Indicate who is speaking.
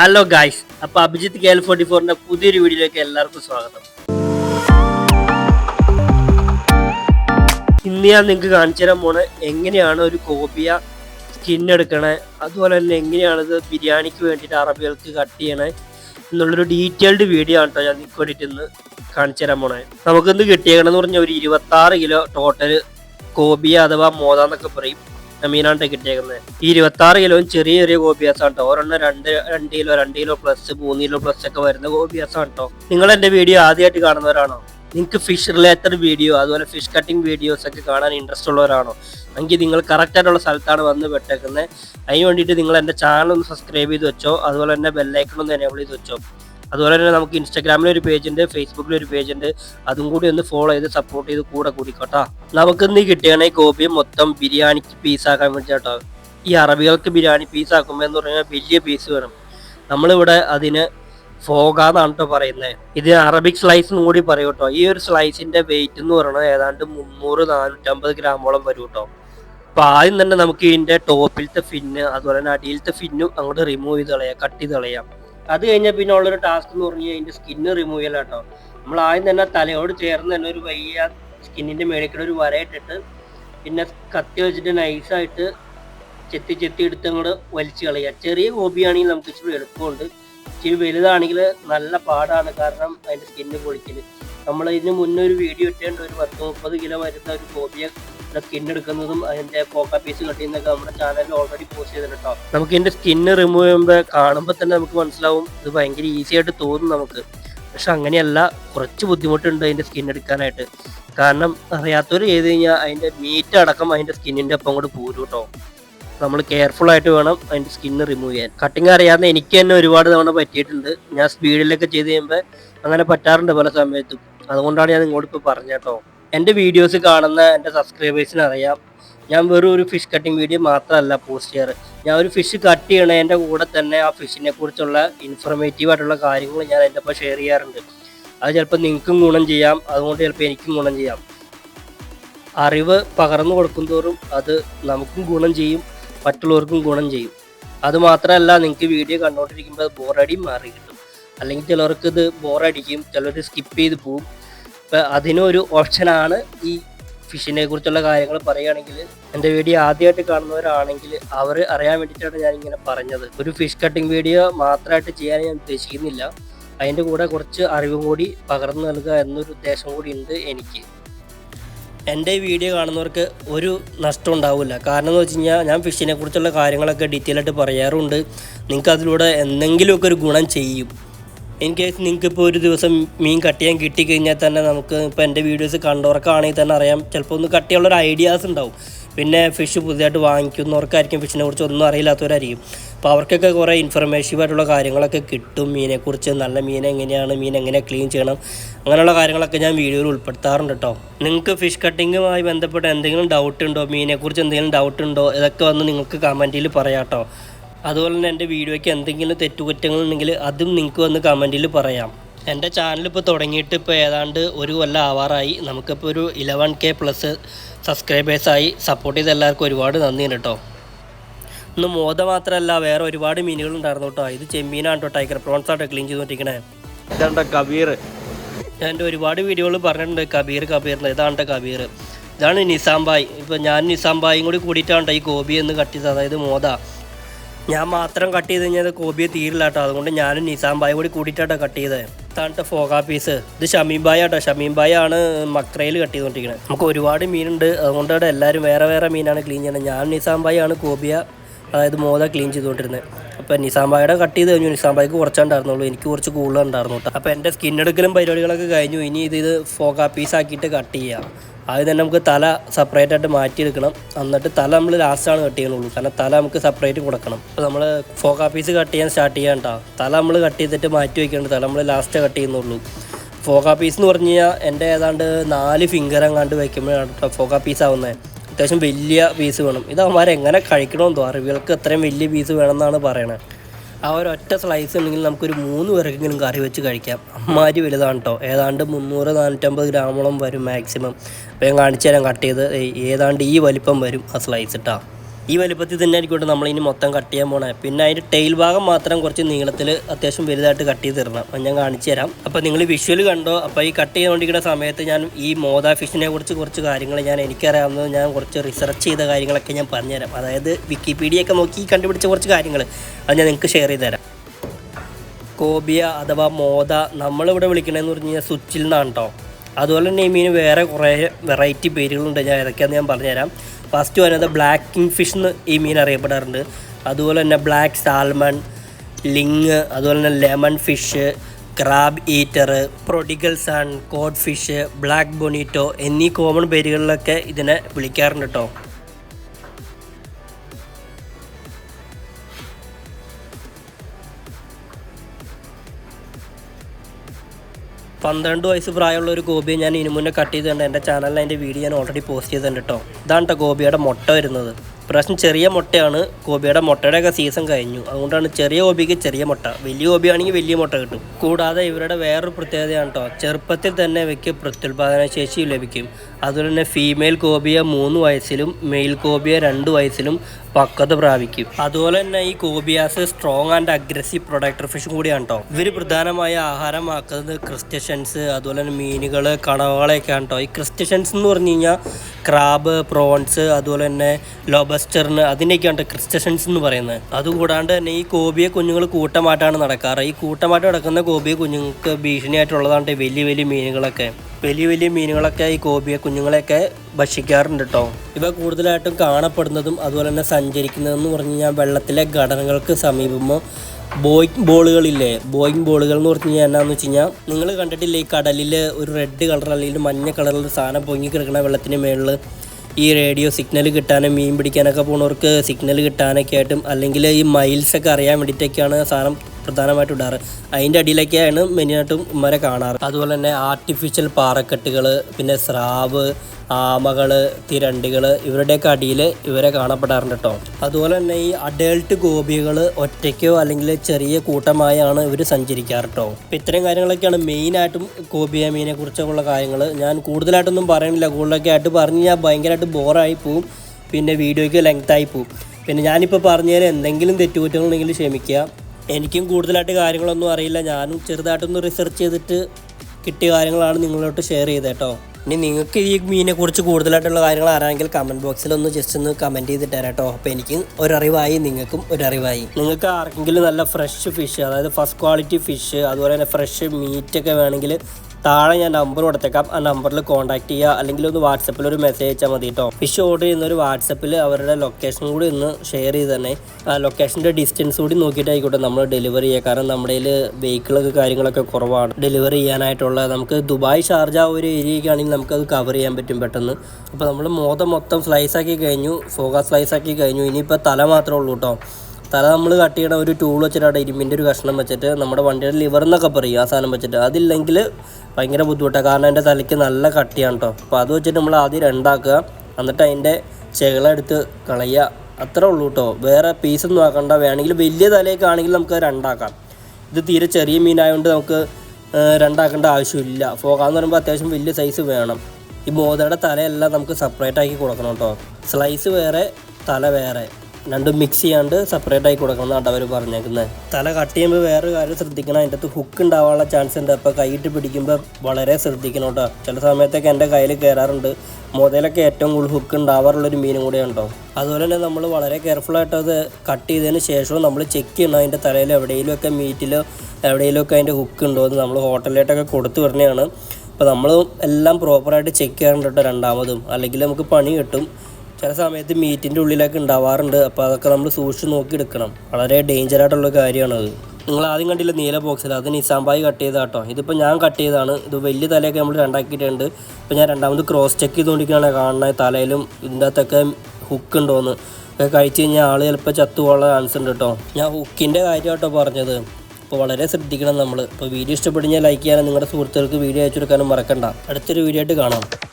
Speaker 1: hello guys അപ്പോൾ Abhijith K L forty ഫോറിന്റെ പുതിയൊരു വീഡിയോയിലേക്ക് എല്ലാവർക്കും സ്വാഗതം ഇന്ന് ഞാൻ നിങ്ങൾക്ക് കാണിച്ചു തരാൻ പോണ എങ്ങനെയാണ് ഒരു കോപ്പിയ സ്കിൻ എടുക്കണേ അതുപോലെ തന്നെ എങ്ങനെയാണ് ഇത് ബിരിയാണിക്ക് വേണ്ടിയിട്ട് അറബികൾക്ക് കട്ട് ചെയ്യണേ എന്നുള്ളൊരു ഡീറ്റെയിൽഡ് വീഡിയോ ആണ് കേട്ടോ ഞാൻ നിങ്ങൾക്ക് വേണ്ടിയിട്ട് ഇന്ന് കാണിച്ചു തരാൻ പോണേ നമുക്കിന്ന് കിട്ടിയേക്കണമെന്ന് പറഞ്ഞാൽ ഒരു ഇരുപത്താറ് കിലോ ടോട്ടൽ കോബിയ അഥവാ മോത പറയും മീനാണ് കിട്ടിയേക്കുന്നത് ഈ ഇരുപത്തി ആറ് കിലോയും ചെറിയ ചെറിയ ഗോപിയാസാണ് കേട്ടോ ഒരെണ്ണം രണ്ട് രണ്ട് കിലോ രണ്ട് കിലോ പ്ലസ് മൂന്ന് കിലോ പ്ലസ് ഒക്കെ വരുന്ന ഗോപിയാസാണ് കേട്ടോ നിങ്ങൾ എന്റെ വീഡിയോ ആദ്യമായിട്ട് കാണുന്നവരാണോ നിങ്ങൾക്ക് ഫിഷ് റിലേറ്റഡ് വീഡിയോ അതുപോലെ ഫിഷ് കട്ടിംഗ് വീഡിയോസ് ഒക്കെ കാണാൻ ഇൻട്രസ്റ്റ് ഉള്ളവരാണോ എങ്കിൽ നിങ്ങൾ ആയിട്ടുള്ള സ്ഥലത്താണ് വന്ന് പെട്ടേക്കുന്നത് അതിന് വേണ്ടിയിട്ട് നിങ്ങൾ എന്റെ ചാനൽ ഒന്ന് സബ്സ്ക്രൈബ് ചെയ്ത് വെച്ചോ അതുപോലെ തന്നെ ബെല്ലൈക്കൺ ഒന്ന് എനേബിൾ ചെയ്ത് വെച്ചോ അതുപോലെ തന്നെ നമുക്ക് ഇൻസ്റ്റാഗ്രാമിൽ ഒരു പേജ് ഉണ്ട് ഫേസ്ബുക്കിൽ ഒരു ഉണ്ട് അതും കൂടി ഒന്ന് ഫോളോ ചെയ്ത് സപ്പോർട്ട് ചെയ്ത് കൂടെ കൂടിക്കോട്ടാ ഇന്ന് കിട്ടുകയാണെങ്കിൽ കോപ്പി മൊത്തം ബിരിയാണിക്ക് പീസാക്കാൻ വേണ്ടിയിട്ടോ ഈ അറബികൾക്ക് ബിരിയാണി പീസ് ആക്കുമ്പോൾ എന്ന് പറഞ്ഞാൽ വലിയ പീസ് വേണം നമ്മളിവിടെ അതിന് ഫോഗ എന്നാണ് കേട്ടോ പറയുന്നത് ഇത് അറബിക് സ്ലൈസ് എന്ന് കൂടി പറയൂ കേട്ടോ ഈ ഒരു സ്ലൈസിന്റെ വെയിറ്റ് എന്ന് പറയുന്നത് ഏതാണ്ട് മുന്നൂറ് നാനൂറ്റമ്പത് ഗ്രാമോളം വരും കേട്ടോ അപ്പൊ ആദ്യം തന്നെ നമുക്ക് ഇതിന്റെ ടോപ്പിലത്തെ ഫിന്ന് അതുപോലെ തന്നെ അടിയിലത്തെ ഫിന്നും അങ്ങോട്ട് റിമൂവ് ചെയ്ത് കളയാം കട്ട് ചെയ്ത് കളയാം അത് കഴിഞ്ഞാൽ പിന്നെ ഉള്ളൊരു ടാസ്ക് എന്ന് പറഞ്ഞാൽ അതിന്റെ സ്കിന്ന് റിമൂവ് കേട്ടോ നമ്മൾ ആദ്യം തന്നെ തലയോട് ചേർന്ന് തന്നെ ഒരു വലിയ സ്കിന്നിന്റെ മേളിക്കൂടെ ഒരു വരയിട്ടിട്ട് പിന്നെ കത്തി വെച്ചിട്ട് നൈസായിട്ട് ചെത്തി ചെത്തി എടുത്ത് അങ്ങോട്ട് വലിച്ചു കളയുക ചെറിയ കോപ്പിയാണെങ്കിൽ നമുക്ക് ഇച്ചിരി എളുപ്പമുണ്ട് ഇച്ചിരി വലുതാണെങ്കിൽ നല്ല പാടാണ് കാരണം അതിൻ്റെ സ്കിന്ന് പൊളിക്കല് നമ്മൾ ഇതിന് മുന്നേ ഒരു വീഡിയോ ഇട്ടേണ്ട ഒരു പത്ത് മുപ്പത് കിലോ വരുന്ന ഒരു കോപ്പിയെ നമ്മുടെ സ്കിൻ എടുക്കുന്നതും അതിന്റെ കോക്ക പീസ് കട്ട് ചെയ്യുന്നൊക്കെ നമ്മുടെ ചാനലിൽ ഓൾറെഡി പോസ്റ്റ് ചെയ്തിട്ടുണ്ട് കേട്ടോ നമുക്ക് ഇതിന്റെ സ്കിന്ന് റിമൂവ് ചെയ്യുമ്പോൾ കാണുമ്പോൾ തന്നെ നമുക്ക് മനസ്സിലാവും ഇത് ഭയങ്കര ഈസി ആയിട്ട് തോന്നും നമുക്ക് പക്ഷെ അങ്ങനെയല്ല കുറച്ച് ബുദ്ധിമുട്ടുണ്ട് അതിന്റെ സ്കിൻ എടുക്കാനായിട്ട് കാരണം അറിയാത്തവർ ചെയ്ത് കഴിഞ്ഞാൽ അതിന്റെ മീറ്റ് അടക്കം അതിന്റെ സ്കിന്നിന്റെ ഒപ്പം കൂടെ പോരും കേട്ടോ നമ്മൾ കെയർഫുൾ ആയിട്ട് വേണം അതിന്റെ സ്കിന്ന് റിമൂവ് ചെയ്യാൻ കട്ടിങ് അറിയാവുന്ന എനിക്ക് തന്നെ ഒരുപാട് തവണ പറ്റിയിട്ടുണ്ട് ഞാൻ സ്പീഡിലൊക്കെ ചെയ്ത് കഴിയുമ്പോൾ അങ്ങനെ പറ്റാറുണ്ട് പല സമയത്തും അതുകൊണ്ടാണ് ഞാൻ നിങ്ങളോട് ഇപ്പോൾ പറഞ്ഞ കേട്ടോ എൻ്റെ വീഡിയോസ് കാണുന്ന എൻ്റെ സബ്സ്ക്രൈബേഴ്സിന് അറിയാം ഞാൻ വെറും ഒരു ഫിഷ് കട്ടിങ് വീഡിയോ മാത്രമല്ല പോസ്റ്റ് ചെയ്യാറ് ഞാൻ ഒരു ഫിഷ് കട്ട് ചെയ്യണതിൻ്റെ കൂടെ തന്നെ ആ ഫിഷിനെ കുറിച്ചുള്ള ഇൻഫർമേറ്റീവ് ആയിട്ടുള്ള കാര്യങ്ങൾ ഞാൻ എൻ്റെ ഒപ്പം ഷെയർ ചെയ്യാറുണ്ട് അത് ചിലപ്പോൾ നിങ്ങൾക്കും ഗുണം ചെയ്യാം അതുകൊണ്ട് ചിലപ്പോൾ എനിക്കും ഗുണം ചെയ്യാം അറിവ് പകർന്നു തോറും അത് നമുക്കും ഗുണം ചെയ്യും മറ്റുള്ളവർക്കും ഗുണം ചെയ്യും അതുമാത്രമല്ല നിങ്ങൾക്ക് വീഡിയോ കണ്ടുകൊണ്ടിരിക്കുമ്പോൾ ബോറടി മാറി കിട്ടും അല്ലെങ്കിൽ ചിലർക്ക് ഇത് ബോറടിക്കും ചിലർ സ്കിപ്പ് ചെയ്ത് പോകും അപ്പം അതിനൊരു ഓപ്ഷനാണ് ഈ ഫിഷിനെ കുറിച്ചുള്ള കാര്യങ്ങൾ പറയുകയാണെങ്കിൽ എൻ്റെ വീഡിയോ ആദ്യമായിട്ട് കാണുന്നവരാണെങ്കിൽ അവർ അറിയാൻ വേണ്ടിയിട്ടാണ് ഞാൻ ഇങ്ങനെ പറഞ്ഞത് ഒരു ഫിഷ് കട്ടിംഗ് വീഡിയോ മാത്രമായിട്ട് ചെയ്യാൻ ഞാൻ ഉദ്ദേശിക്കുന്നില്ല അതിൻ്റെ കൂടെ കുറച്ച് അറിവും കൂടി പകർന്നു നൽകുക എന്നൊരു ഉദ്ദേശം കൂടി ഉണ്ട് എനിക്ക് എൻ്റെ വീഡിയോ കാണുന്നവർക്ക് ഒരു നഷ്ടം ഉണ്ടാവില്ല കാരണം എന്ന് വെച്ച് കഴിഞ്ഞാൽ ഞാൻ ഫിഷിനെ കുറിച്ചുള്ള കാര്യങ്ങളൊക്കെ ഡീറ്റെയിൽ ആയിട്ട് പറയാറുണ്ട് നിങ്ങൾക്ക് അതിലൂടെ എന്തെങ്കിലുമൊക്കെ ഒരു ഗുണം ചെയ്യും ഇൻ കേസ് നിങ്ങൾക്ക് ഇപ്പോൾ ഒരു ദിവസം മീൻ കട്ട് ചെയ്യാൻ കിട്ടിക്കഴിഞ്ഞാൽ തന്നെ നമുക്ക് ഇപ്പോൾ എൻ്റെ വീഡിയോസ് കണ്ടവർക്കാണെങ്കിൽ തന്നെ അറിയാം ചിലപ്പോൾ ഒന്ന് കട്ട് ചെയ്യാനുള്ള ഒരു ഐഡിയാസ് ഉണ്ടാവും പിന്നെ ഫിഷ് പുതിയതായിട്ട് വാങ്ങിക്കുന്നവർക്കായിരിക്കും ഫിഷിനെ കുറിച്ച് ഒന്നും അറിയില്ലാത്തവരായിരിക്കും അപ്പോൾ അവർക്കൊക്കെ കുറേ ആയിട്ടുള്ള കാര്യങ്ങളൊക്കെ കിട്ടും മീനെക്കുറിച്ച് നല്ല മീൻ എങ്ങനെയാണ് മീൻ എങ്ങനെ ക്ലീൻ ചെയ്യണം അങ്ങനെയുള്ള കാര്യങ്ങളൊക്കെ ഞാൻ വീഡിയോയിൽ ഉൾപ്പെടുത്താറുണ്ട് കേട്ടോ നിങ്ങൾക്ക് ഫിഷ് കട്ടിങ്ങുമായി ബന്ധപ്പെട്ട് എന്തെങ്കിലും ഡൗട്ട് ഉണ്ടോ മീനെക്കുറിച്ച് എന്തെങ്കിലും ഡൗട്ട് ഉണ്ടോ ഇതൊക്കെ വന്ന് നിങ്ങൾക്ക് കമൻറ്റിൽ പറയാം കേട്ടോ അതുപോലെ തന്നെ എൻ്റെ വീഡിയോയ്ക്ക് എന്തെങ്കിലും തെറ്റുകുറ്റങ്ങളുണ്ടെങ്കിൽ അതും നിങ്ങൾക്ക് വന്ന് കമൻറ്റിൽ പറയാം എൻ്റെ ചാനൽ ഇപ്പോൾ തുടങ്ങിയിട്ട് ഇപ്പോൾ ഏതാണ്ട് ഒരു കൊല്ലം ആവാറായി നമുക്കിപ്പോൾ ഒരു ഇലവൻ കെ പ്ലസ് സബ്സ്ക്രൈബേഴ്സായി സപ്പോർട്ട് ചെയ്ത എല്ലാവർക്കും ഒരുപാട് നന്ദിയുണ്ട് കേട്ടോ ഇന്ന് മോദ മാത്രമല്ല വേറെ ഒരുപാട് മീനുകൾ ഉണ്ടായിരുന്നു കേട്ടോ ഇത് ചെമ്മീനാണ് കേട്ടോ ടൈഗർ പ്രോൺസ് ആട്ടോ ക്ലീൻ ചെയ്തുകൊണ്ടിരിക്കണേ ഇതാണ്ട കബീർ ഞാൻ എൻ്റെ ഒരുപാട് വീഡിയോകൾ പറഞ്ഞിട്ടുണ്ട് കബീർ കബീർ ഇതാണ് കബീർ ഇതാണ് നിസാം ഇപ്പോൾ ഞാൻ നിസാം കൂടി കൂടിയിട്ടാണ് ഈ ഗോപി എന്ന് കട്ടിച്ചത് അതായത് മോദ ഞാൻ മാത്രം കട്ട് ചെയ്ത് കഴിഞ്ഞാൽ കോബിയെ തീരില്ല കേട്ടോ അതുകൊണ്ട് ഞാനും നിസാം ബായ് കൂടി കൂട്ടിയിട്ടാണ് കട്ട് ചെയ്തത് ഇതാണ് ഫോഗാ പീസ് ഇത് ഷമീം ബായ കേട്ടോ ഷമീം ബായ ആണ് മക്രയിൽ കട്ട് ചെയ്തുകൊണ്ടിരിക്കുന്നത് നമുക്ക് ഒരുപാട് മീനുണ്ട് അതുകൊണ്ട് അവിടെ എല്ലാവരും വേറെ വേറെ മീനാണ് ക്ലീൻ ചെയ്യുന്നത് ഞാൻ നിസാം ബായ ആണ് കോബിയ അതായത് മോദ ക്ലീൻ ചെയ്തുകൊണ്ടിരുന്നത് അപ്പോൾ നിസാമ്പായുടെ കട്ട് ചെയ്ത് കഴിഞ്ഞു നിസാമ്പായ്ക്ക് ഉണ്ടായിരുന്നുള്ളൂ എനിക്ക് കുറച്ച് കൂടുതൽ ഉണ്ടായിരുന്നു കേട്ടോ അപ്പോൾ എൻ്റെ സ്കിൻ എടുക്കലും പരിപാടികളൊക്കെ കഴിഞ്ഞു ഇനി ഇത് ഇത് ഫോക്കാ ആക്കിയിട്ട് കട്ട് ചെയ്യുക ആദ്യം തന്നെ നമുക്ക് തല സെപ്പറേറ്റ് ആയിട്ട് മാറ്റിയെടുക്കണം എന്നിട്ട് തല നമ്മൾ ലാസ്റ്റാണ് കട്ട് ചെയ്യണുള്ളൂ കാരണം തല നമുക്ക് സെപ്പറേറ്റ് കൊടുക്കണം അപ്പോൾ നമ്മൾ ഫോക്കാ പീസ് കട്ട് ചെയ്യാൻ സ്റ്റാർട്ട് ചെയ്യണ്ട തല നമ്മൾ കട്ട് ചെയ്തിട്ട് മാറ്റി വയ്ക്കേണ്ട തല നമ്മൾ ലാസ്റ്റ് കട്ട് ചെയ്യുന്നുള്ളൂ ഫോക്കാ പീസ് എന്ന് പറഞ്ഞു കഴിഞ്ഞാൽ എൻ്റെ ഏതാണ്ട് നാല് ഫിംഗർ എങ്ങാണ്ട് വയ്ക്കുമ്പോഴാണ് ഫോക്കാ പീസ് ആവുന്നത് അത്യാവശ്യം വലിയ പീസ് വേണം ഇത് അവന്മാരെങ്ങനെ കഴിക്കണമെന്നോ അറിവികൾക്ക് അത്രയും വലിയ പീസ് വേണമെന്നാണ് പറയണത് ആ ഒരു ഒറ്റ സ്ലൈസ് ഉണ്ടെങ്കിൽ നമുക്കൊരു മൂന്ന് പേർക്കെങ്കിലും കറി വെച്ച് കഴിക്കാം അമ്മാരി വലുതാണ് കേട്ടോ ഏതാണ്ട് മുന്നൂറ് നാനൂറ്റമ്പത് ഗ്രാമോളം വരും മാക്സിമം അപ്പോൾ ഞാൻ കാണിച്ചു തരാം കട്ട് ചെയ്ത് ഏതാണ്ട് ഈ വലിപ്പം വരും ആ സ്ലൈസ് ഇട്ടാ ഈ വലുപ്പത്തിൽ തന്നെ ആയിരിക്കും ഇനി മൊത്തം കട്ട് ചെയ്യാൻ പോണേ പിന്നെ അതിൻ്റെ ടെയിൽ ഭാഗം മാത്രം കുറച്ച് നീളത്തിൽ അത്യാവശ്യം വലുതായിട്ട് കട്ട് ചെയ്ത് തരണം അപ്പം ഞാൻ കാണിച്ചു തരാം അപ്പോൾ നിങ്ങൾ വിഷ്വൽ കണ്ടോ അപ്പോൾ ഈ കട്ട് ചെയ്തുകൊണ്ടിരിക്കുന്ന സമയത്ത് ഞാൻ ഈ മോദാ ഫിഷിനെ കുറിച്ച് കുറച്ച് കാര്യങ്ങൾ ഞാൻ എനിക്കറിയാവുന്നത് ഞാൻ കുറച്ച് റിസർച്ച് ചെയ്ത കാര്യങ്ങളൊക്കെ ഞാൻ പറഞ്ഞുതരാം അതായത് വിക്കിപീഡിയ ഒക്കെ നോക്കി കണ്ടുപിടിച്ച കുറച്ച് കാര്യങ്ങൾ അത് ഞാൻ നിങ്ങൾക്ക് ഷെയർ ചെയ്ത് തരാം കോബിയ അഥവാ മോദ നമ്മളിവിടെ വിളിക്കണമെന്ന് പറഞ്ഞു കഴിഞ്ഞാൽ സ്വിച്ചിൽ നിന്നാണ് കേട്ടോ അതുപോലെ തന്നെ ഈ മീൻ വേറെ കുറേ വെറൈറ്റി പേരുകളുണ്ട് ഞാൻ ഏതൊക്കെയാണെന്ന് ഞാൻ പറഞ്ഞുതരാം ഫസ്റ്റ് വരുന്നത് ബ്ലാക്ക് കിങ് ഫിഷ് എന്ന് ഈ മീൻ അറിയപ്പെടാറുണ്ട് അതുപോലെ തന്നെ ബ്ലാക്ക് സാൽമൺ ലിങ് അതുപോലെ തന്നെ lemon fish crab eater prodigal son cod fish black bonito എന്നീ കോമൺ പേരുകളിലൊക്കെ ഇതിനെ വിളിക്കാറുണ്ട് കേട്ടോ പന്ത്രണ്ട് വയസ്സ് പ്രായമുള്ള ഒരു ഗോപിയെ ഞാൻ ഇനി മുന്നേ കട്ട് ചെയ്തിട്ടുണ്ട് എൻ്റെ ചാനലിൽ അതിൻ്റെ വീഡിയോ ഞാൻ ഓൾറെഡി പോസ്റ്റ് ചെയ്തിട്ടുണ്ട് കേട്ടോ ഇതാണ് കേട്ടോ ഗോപിയുടെ മുട്ട വരുന്നത് പ്രാവശ്യം ചെറിയ മുട്ടയാണ് ഗോപിയുടെ മുട്ടയുടെയൊക്കെ സീസൺ കഴിഞ്ഞു അതുകൊണ്ടാണ് ചെറിയ ഗോപിക്ക് ചെറിയ മുട്ട വലിയ ആണെങ്കിൽ വലിയ മുട്ട കിട്ടും കൂടാതെ ഇവരുടെ വേറൊരു പ്രത്യേകതയാണ് കേട്ടോ ചെറുപ്പത്തിൽ തന്നെ ഇവയ്ക്ക് പ്രത്യുൽപാദന ശേഷി ലഭിക്കും അതുപോലെ തന്നെ ഫീമെയിൽ ഗോപിയെ മൂന്ന് വയസ്സിലും മെയിൽ ഗോപിയെ രണ്ട് വയസ്സിലും പക്വത പ്രാപിക്കും അതുപോലെ തന്നെ ഈ ഗോപിയാസ് സ്ട്രോങ് ആൻഡ് അഗ്രസീവ് പ്രൊഡക്ടർ ഫിഷും കൂടിയാണ് കേട്ടോ ഇവർ പ്രധാനമായ ആഹാരമാക്കുന്നത് ക്രിസ്റ്റ്യൻസ് അതുപോലെ തന്നെ മീനുകൾ കണവകളെയൊക്കെയാണ് കേട്ടോ ഈ ക്രിസ്റ്റ്യൻസ് എന്ന് പറഞ്ഞു കഴിഞ്ഞാൽ ക്രാബ് പ്രോൺസ് അതുപോലെ തന്നെ ലോബ വെസ്റ്റേണ് അതിനൊക്കെയാണ് ക്രിസ്റ്റഷൻസ് എന്ന് പറയുന്നത് അതുകൂടാണ്ട് തന്നെ ഈ കോബിയെ കുഞ്ഞുങ്ങൾ കൂട്ടമായിട്ടാണ് നടക്കാറ് ഈ കൂട്ടമായിട്ട് നടക്കുന്ന കോബിയെ കുഞ്ഞുങ്ങൾക്ക് ഭീഷണിയായിട്ടുള്ളതാണ് വലിയ വലിയ മീനുകളൊക്കെ വലിയ വലിയ മീനുകളൊക്കെ ഈ കോബിയെ കുഞ്ഞുങ്ങളെയൊക്കെ ഭക്ഷിക്കാറുണ്ട് കേട്ടോ ഇവ കൂടുതലായിട്ടും കാണപ്പെടുന്നതും അതുപോലെ തന്നെ സഞ്ചരിക്കുന്നതെന്ന് പറഞ്ഞു കഴിഞ്ഞാൽ വെള്ളത്തിലെ ഘടനകൾക്ക് സമീപമോ ബോയിങ് ബോളുകളില്ലേ ബോയിങ് ബോളുകൾ എന്ന് പറഞ്ഞു കഴിഞ്ഞാൽ എന്നാന്ന് വെച്ച് കഴിഞ്ഞാൽ നിങ്ങൾ കണ്ടിട്ടില്ലേ ഈ കടലിൽ ഒരു റെഡ് കളർ അല്ലെങ്കിൽ മഞ്ഞ കളറിൽ സാധനം പൊങ്ങി കിടക്കുന്ന വെള്ളത്തിന് മേളിൽ ഈ റേഡിയോ സിഗ്നൽ കിട്ടാനും മീൻ പിടിക്കാനൊക്കെ പോണവർക്ക് സിഗ്നൽ കിട്ടാനൊക്കെ ആയിട്ടും അല്ലെങ്കിൽ ഈ മൈൽസൊക്കെ അറിയാൻ വേണ്ടിയിട്ടൊക്കെയാണ് സാധനം പ്രധാനമായിട്ടും ഉണ്ടാറ് അതിൻ്റെ അടിയിലൊക്കെയാണ് മെയിനായിട്ടും ഉമ്മരെ കാണാറ് അതുപോലെ തന്നെ ആർട്ടിഫിഷ്യൽ പാറക്കെട്ടുകൾ പിന്നെ സ്രാവ് ആമകൾ തിരണ്ടികൾ ഇവരുടെയൊക്കെ അടിയിൽ ഇവരെ കാണപ്പെടാറുണ്ട് കേട്ടോ അതുപോലെ തന്നെ ഈ അഡൽട്ട് ഗോപികൾ ഒറ്റയ്ക്കോ അല്ലെങ്കിൽ ചെറിയ കൂട്ടമായാണ് ഇവർ സഞ്ചരിക്കാറ് കേട്ടോ ഇപ്പം ഇത്തരം കാര്യങ്ങളൊക്കെയാണ് മെയിനായിട്ടും ഗോപിയ മീനെ കുറിച്ചുള്ള കാര്യങ്ങൾ ഞാൻ കൂടുതലായിട്ടൊന്നും പറയണില്ല കൂടുതലൊക്കെ ആയിട്ട് പറഞ്ഞ് ഞാൻ ഭയങ്കരമായിട്ട് ബോറായി പോവും പിന്നെ വീഡിയോയ്ക്ക് ലെങ്ത്തായി പോവും പിന്നെ ഞാനിപ്പോൾ പറഞ്ഞതിന് എന്തെങ്കിലും തെറ്റുകുറ്റങ്ങളുണ്ടെങ്കിൽ ക്ഷമിക്കുക എനിക്കും കൂടുതലായിട്ട് കാര്യങ്ങളൊന്നും അറിയില്ല ഞാനും ചെറുതായിട്ടൊന്ന് റിസർച്ച് ചെയ്തിട്ട് കിട്ടിയ കാര്യങ്ങളാണ് നിങ്ങളോട്ട് ഷെയർ ചെയ്തത് കേട്ടോ ഇനി നിങ്ങൾക്ക് ഈ മീനിനെ കുറിച്ച് കൂടുതലായിട്ടുള്ള കാര്യങ്ങൾ അറിയാമെങ്കിൽ കമൻറ്റ് ബോക്സിൽ ഒന്ന് ജസ്റ്റ് ഒന്ന് കമൻറ്റ് ചെയ്തിട്ട് തരാം കേട്ടോ അപ്പോൾ എനിക്ക് ഒരറിവായി നിങ്ങൾക്കും ഒരറിവായി നിങ്ങൾക്ക് ആർക്കെങ്കിലും നല്ല ഫ്രഷ് ഫിഷ് അതായത് ഫസ്റ്റ് ക്വാളിറ്റി ഫിഷ് അതുപോലെ തന്നെ ഫ്രഷ് മീറ്റൊക്കെ വേണമെങ്കിൽ താഴെ ഞാൻ നമ്പർ കൊടുത്തേക്കാം ആ നമ്പറിൽ കോൺടാക്ട് ചെയ്യുക അല്ലെങ്കിൽ ഒന്ന് വാട്സപ്പിൽ ഒരു മെസ്സേജ് അയച്ചാൽ മതി കേട്ടോ ഫിഷ് ഓർഡർ ഒരു വാട്സപ്പിൽ അവരുടെ ലൊക്കേഷൻ കൂടി ഒന്ന് ഷെയർ ചെയ്ത് തന്നെ ആ ലൊക്കേഷൻ്റെ ഡിസ്റ്റൻസ് കൂടി നോക്കിയിട്ടായിക്കോട്ടെ നമ്മൾ ഡെലിവറി ചെയ്യുക കാരണം നമ്മുടെ വെഹിക്കിളൊക്കെ കാര്യങ്ങളൊക്കെ കുറവാണ് ഡെലിവറി ചെയ്യാനായിട്ടുള്ള നമുക്ക് ദുബായ് ഷാർജ ഒരു ഏരിയയൊക്കെ ആണെങ്കിൽ നമുക്കത് കവർ ചെയ്യാൻ പറ്റും പെട്ടെന്ന് അപ്പോൾ നമ്മൾ മോതം മൊത്തം സ്ലൈസാക്കി കഴിഞ്ഞു സോക സ്ലൈസാക്കി കഴിഞ്ഞു ഇനിയിപ്പോൾ തല മാത്രമേ ഉള്ളൂ കേട്ടോ തല നമ്മൾ കട്ട് ചെയ്യണ ഒരു ടൂൾ വെച്ചിട്ട് അവിടെ ഇരുമ്പിൻ്റെ ഒരു കഷ്ണം വെച്ചിട്ട് നമ്മുടെ വണ്ടിയുടെ ലിവർ എന്നൊക്കെ പറയും ആ സാധനം വെച്ചിട്ട് അതില്ലെങ്കിൽ ഭയങ്കര ബുദ്ധിമുട്ടാണ് കാരണം എൻ്റെ തലയ്ക്ക് നല്ല കട്ടിയാണ് കേട്ടോ അപ്പോൾ അത് വെച്ചിട്ട് നമ്മൾ ആദ്യം രണ്ടാക്കുക എന്നിട്ട് അതിൻ്റെ ചെകളെടുത്ത് കളയുക അത്രേ ഉള്ളൂ കേട്ടോ വേറെ പീസൊന്നും ആക്കണ്ട വേണമെങ്കിൽ വലിയ തലയൊക്കെ ആണെങ്കിൽ നമുക്ക് രണ്ടാക്കാം ഇത് തീരെ ചെറിയ മീനായതുകൊണ്ട് നമുക്ക് രണ്ടാക്കേണ്ട ആവശ്യമില്ല ഫോക്കാന്ന് പറയുമ്പോൾ അത്യാവശ്യം വലിയ സൈസ് വേണം ഈ മോതയുടെ തലയെല്ലാം നമുക്ക് സെപ്പറേറ്റ് ആക്കി കൊടുക്കണം കേട്ടോ സ്ലൈസ് വേറെ തല വേറെ രണ്ടും മിക്സ് ചെയ്യാണ്ട് സെപ്പറേറ്റ് ആയി കൊടുക്കണം എന്നാണ് അവർ പറഞ്ഞേക്കുന്നത് തല കട്ട് ചെയ്യുമ്പോൾ വേറെ കാര്യം ശ്രദ്ധിക്കണം അതിൻ്റെ അകത്ത് ഹുക്ക് ഉണ്ടാവാനുള്ള ചാൻസ് ഉണ്ട് അപ്പോൾ കൈയിട്ട് പിടിക്കുമ്പോൾ വളരെ ശ്രദ്ധിക്കണം കേട്ടോ ചില സമയത്തൊക്കെ എൻ്റെ കയ്യിൽ കയറാറുണ്ട് മുതലൊക്കെ ഏറ്റവും കൂടുതൽ ഹുക്ക് ഉണ്ടാവാറുള്ളൊരു മീനും കൂടെ ഉണ്ടോ അതുപോലെ തന്നെ നമ്മൾ വളരെ കെയർഫുള്ളായിട്ട് അത് കട്ട് ചെയ്തതിന് ശേഷവും നമ്മൾ ചെക്ക് ചെയ്യണം അതിൻ്റെ തലയിൽ എവിടെയെങ്കിലുമൊക്കെ മീറ്റിലോ എവിടെയെങ്കിലുമൊക്കെ അതിൻ്റെ ഹുക്ക് ഉണ്ടോ എന്ന് നമ്മൾ ഹോട്ടലിലായിട്ടൊക്കെ കൊടുത്തു വരുന്നതാണ് അപ്പോൾ നമ്മൾ എല്ലാം പ്രോപ്പറായിട്ട് ചെക്ക് ചെയ്യാറുണ്ട് കേട്ടോ രണ്ടാമതും അല്ലെങ്കിൽ നമുക്ക് പണി കിട്ടും ചില സമയത്ത് മീറ്റിൻ്റെ ഉള്ളിലൊക്കെ ഉണ്ടാവാറുണ്ട് അപ്പോൾ അതൊക്കെ നമ്മൾ സൂക്ഷിച്ച് നോക്കിയെടുക്കണം വളരെ ഡേഞ്ചർ ആയിട്ടുള്ള കാര്യമാണത് നിങ്ങൾ ആദ്യം കണ്ടില്ല നീല ബോക്സിൽ അത് നിസാമ്പായി കട്ട് കേട്ടോ ഇതിപ്പോൾ ഞാൻ കട്ട് ചെയ്താണ് ഇത് വലിയ തലയൊക്കെ നമ്മൾ രണ്ടാക്കിയിട്ടുണ്ട് ഇപ്പോൾ ഞാൻ രണ്ടാമത് ക്രോസ് ചെക്ക് ചെയ്തുകൊണ്ടിരിക്കുകയാണ് കാണുന്നത് തലയിലും ഇതിൻ്റെ അകത്തൊക്കെ ഹുക്ക് ഉണ്ടോയെന്ന് ഒക്കെ കഴിച്ച് കഴിഞ്ഞാൽ ആൾ ചിലപ്പോൾ ചത്തുപോകാനുള്ള ചാൻസ് ഉണ്ട് കേട്ടോ ഞാൻ ഹുക്കിൻ്റെ കാര്യമായിട്ടോ പറഞ്ഞത് അപ്പോൾ വളരെ ശ്രദ്ധിക്കണം നമ്മൾ ഇപ്പോൾ വീഡിയോ ഇഷ്ടപ്പെടുന്ന ലൈക്ക് ചെയ്യാനും നിങ്ങളുടെ സുഹൃത്തുക്കൾക്ക് വീഡിയോ അയച്ചു കൊടുക്കാനും മറക്കണ്ട അടുത്തൊരു വീഡിയോ ആയിട്ട് കാണാം